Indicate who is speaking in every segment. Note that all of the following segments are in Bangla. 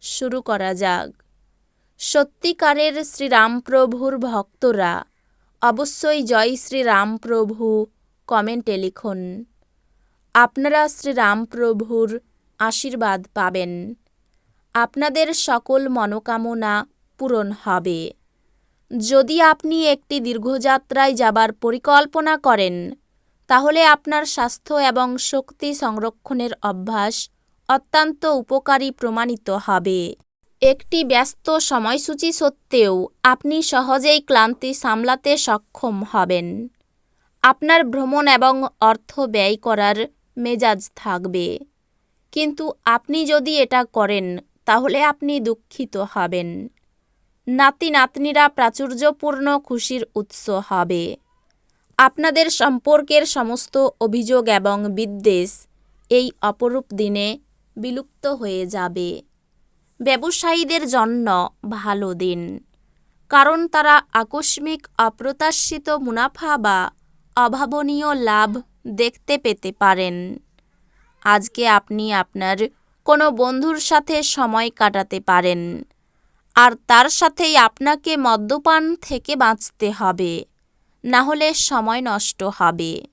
Speaker 1: শুরু করা যাক। সত্যিকারের শ্রীরামপ্রভুর ভক্তরা, অবশ্যই জয় শ্রীরামপ্রভু, কমেন্টে লিখুন। আপনারা শ্রীরামপ্রভুর আশীর্বাদ পাবেন। আপনাদের সকল মনোকামনা পূরণ হবে। যদি আপনি একটি দীর্ঘযাত্রায় যাবার পরিকল্পনা করেন, তাহলে আপনার স্বাস্থ্য এবং শক্তি সংরক্ষণের অভ্যাস অত্যন্ত উপকারী প্রমাণিত হবে। একটি ব্যস্ত সময়সূচি সত্ত্বেও আপনি সহজেই ক্লান্তি সামলাতে সক্ষম হবেন। আপনার ভ্রমণ এবং অর্থ ব্যয় করার মেজাজ থাকবে। কিন্তু আপনি যদি এটা করেন, তাহলে আপনি দুঃখিত হবেন। নাতি নাতনিরা প্রাচুর্যপূর্ণ খুশির উৎস হবে। আপনাদের সম্পর্কের সমস্ত অভিযোগ এবং বিদ্বেষ এই অপরূপ দিনে বিলুপ্ত হয়ে যাবে। ব্যবসায়ীদের জন্য ভালো দিন। কারণ তারা আকস্মিক অপ্রত্যাশিত মুনাফা বা অভাবনীয় লাভ দেখতে পেতে পারেন। আজকে আপনি আপনার কোনো বন্ধুর সাথে সময় কাটাতে পারেন। আর তার সাথেই আপনাকে মদ্যপান থেকে বাঁচতে হবে। না হলে সময় নষ্ট হবে।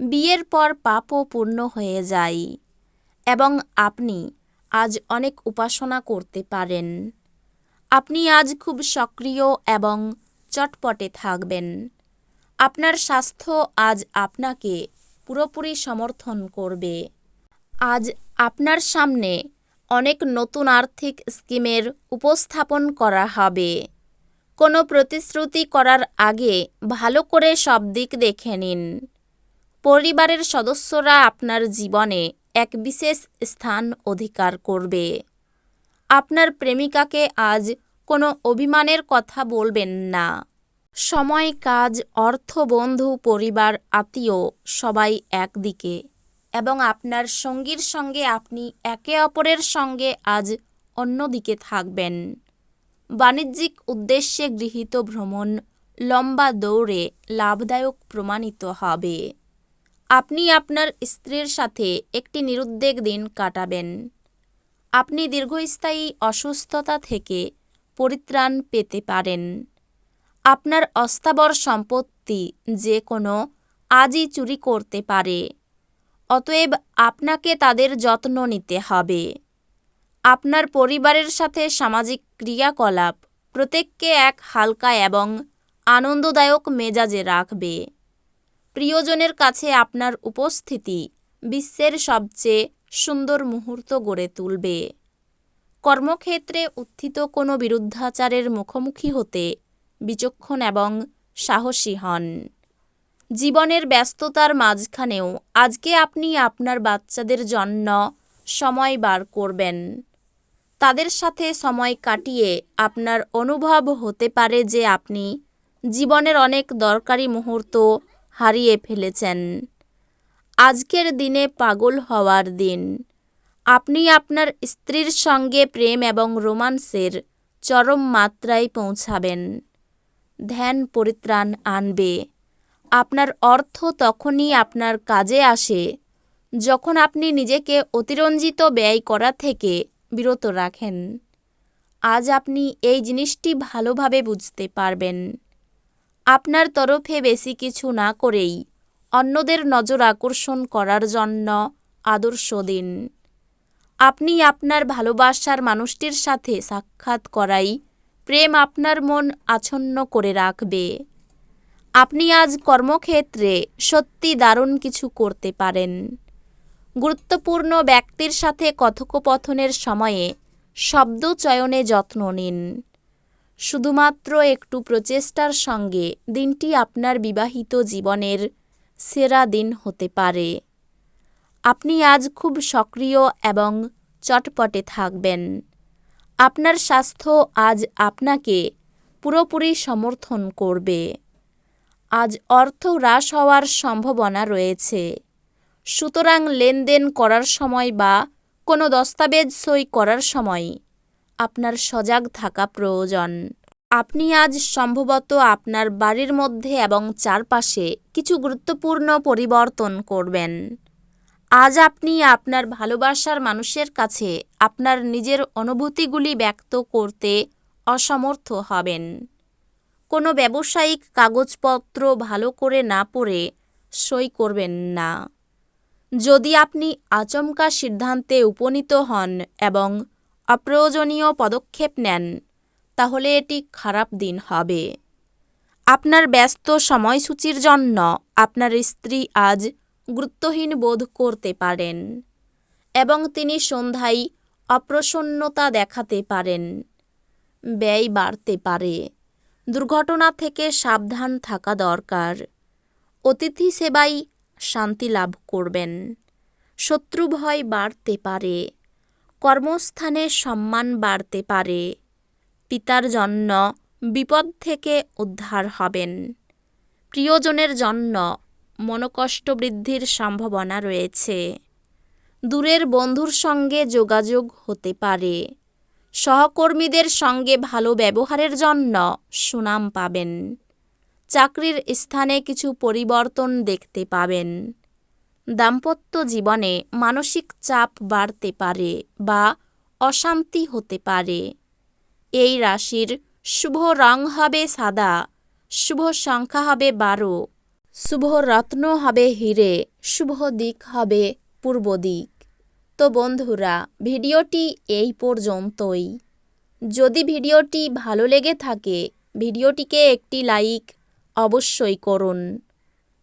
Speaker 1: বিয়ের পর পাপও পূর্ণ হয়ে যায়। এবং আপনি আজ অনেক উপাসনা করতে পারেন। আপনি আজ খুব সক্রিয় এবং চটপটে থাকবেন। আপনার স্বাস্থ্য আজ আপনাকে পুরোপুরি সমর্থন করবে। আজ আপনার সামনে অনেক নতুন আর্থিক স্কিমের উপস্থাপন করা হবে। কোনো প্রতিশ্রুতি করার আগে ভালো করে সব দিক দেখে নিন। পরিবারের সদস্যরা আপনার জীবনে এক বিশেষ স্থান অধিকার করবে। আপনার প্রেমিকাকে আজ কোনো অভিমানের কথা বলবেন না। সময়, কাজ, অর্থ, বন্ধু, পরিবার, আত্মীয় সবাই একদিকে এবং আপনার সঙ্গীর সঙ্গে আপনি একে অপরের সঙ্গে আজ অন্যদিকে থাকবেন। বাণিজ্যিক উদ্দেশ্যে গৃহীত ভ্রমণ লম্বা দৌড়ে লাভদায়ক প্রমাণিত হবে। আপনি আপনার স্ত্রীর সাথে একটি নিরুদ্বেগ দিন কাটাবেন। আপনি দীর্ঘস্থায়ী অসুস্থতা থেকে পরিত্রাণ পেতে পারেন। আপনার অস্থাবর সম্পত্তি যে কোনো আজই চুরি করতে পারে। অতএব আপনাকে তাদের যত্ন নিতে হবে। আপনার পরিবারের সাথে সামাজিক ক্রিয়াকলাপ প্রত্যেককে এক হালকা এবং আনন্দদায়ক মেজাজে রাখবে। প্রিয়জনের কাছে আপনার উপস্থিতি বিশ্বের সবচেয়ে সুন্দর মুহূর্ত গড়ে তুলবে। কর্মক্ষেত্রে উত্থিত কোনো বিরুদ্ধাচারের মুখোমুখি হতে বিচক্ষণ এবং সাহসী হন। জীবনের ব্যস্ততার মাঝখানেও আজকে আপনি আপনার বাচ্চাদের জন্য সময় বার করবেন। তাদের সাথে সময় কাটিয়ে আপনার অনুভব হতে পারে যে আপনি জীবনের অনেক দরকারি মুহূর্ত হারিয়ে ফেলেছেন। আজকের দিনে পাগল হওয়ার দিন। আপনি আপনার স্ত্রীর সঙ্গে প্রেম এবং রোমান্সের চরম মাত্রায় পৌঁছাবেন। ধ্যান পরিত্রাণ আনবে। আপনার অর্থ তখনই আপনার কাজে আসে, যখন আপনি নিজেকে অতিরঞ্জিত ব্যয় করা থেকে বিরত রাখেন। আজ আপনি এই জিনিসটি ভালোভাবে বুঝতে পারবেন। আপনার তরফে বেশি কিছু না করেই অন্যদের নজর আকর্ষণ করার জন্য আদর্শ দিন। আপনি আপনার ভালোবাসার মানুষটির সাথে সাক্ষাৎ করাই প্রেম আপনার মন আচ্ছন্ন করে রাখবে। আপনি আজ কর্মক্ষেত্রে সত্যি দারুণ কিছু করতে পারেন। গুরুত্বপূর্ণ ব্যক্তির সাথে কথোপকথনের সময়ে শব্দ চয়নে যত্ন নিন। শুধুমাত্র একটু প্রচেষ্টার সঙ্গে দিনটি আপনার বিবাহিত জীবনের সেরা দিন হতে পারে। আপনি আজ খুব সক্রিয় এবং চটপটে থাকবেন। আপনার স্বাস্থ্য আজ আপনাকে পুরোপুরি সমর্থন করবে। আজ অর্থ হ্রাস হওয়ার সম্ভাবনা রয়েছে। সুতরাং লেনদেন করার সময় বা কোনো দস্তাবেজ সই করার সময় আপনার সজাগ থাকা প্রয়োজন। আপনি আজ সম্ভবত আপনার বাড়ির মধ্যে এবং চারপাশে কিছু গুরুত্বপূর্ণ পরিবর্তন করবেন। আজ আপনি আপনার ভালোবাসার মানুষের কাছে আপনার নিজের অনুভূতিগুলি ব্যক্ত করতে অসমর্থ হবেন। কোনো ব্যবসায়িক কাগজপত্র ভালো করে না পড়ে সই করবেন না। যদি আপনি আচমকা সিদ্ধান্তে উপনীত হন এবং অপ্রয়োজনীয় পদক্ষেপ নেন, তাহলে এটি খারাপ দিন হবে। আপনার ব্যস্ত সময়সূচির জন্য আপনার স্ত্রী আজ গুরুত্বহীন বোধ করতে পারেন এবং তিনি সন্ধ্যায় অপ্রসন্নতা দেখাতে পারেন। ব্যয় বাড়তে পারে। দুর্ঘটনা থেকে সাবধান থাকা দরকার। অতিথি সেবাই শান্তি লাভ করবেন। শত্রু ভয় বাড়তে পারে। কর্মস্থানে সম্মান বাড়তে পারে। পিতার জন্য বিপদ থেকে উদ্ধার হবেন। প্রিয়জনের জন্য মনোকষ্ট বৃদ্ধির সম্ভাবনা রয়েছে। দূরের বন্ধুর সঙ্গে যোগাযোগ হতে পারে। সহকর্মীদের সঙ্গে ভালো ব্যবহারের জন্য সুনাম পাবেন। চাকরির স্থানে কিছু পরিবর্তন দেখতে পাবেন। দাম্পত্য জীবনে মানসিক চাপ বাড়তে পারে বা অশান্তি হতে পারে। এই রাশির শুভ রং হবে সাদা, শুভ সংখ্যা হবে বারো, শুভ রত্ন হবে হিরে, শুভ দিক হবে পূর্ব দিক। তো বন্ধুরা, ভিডিওটি এই পর্যন্তই। যদি ভিডিওটি ভালো লেগে থাকে, ভিডিওটিকে একটি লাইক অবশ্যই করুন।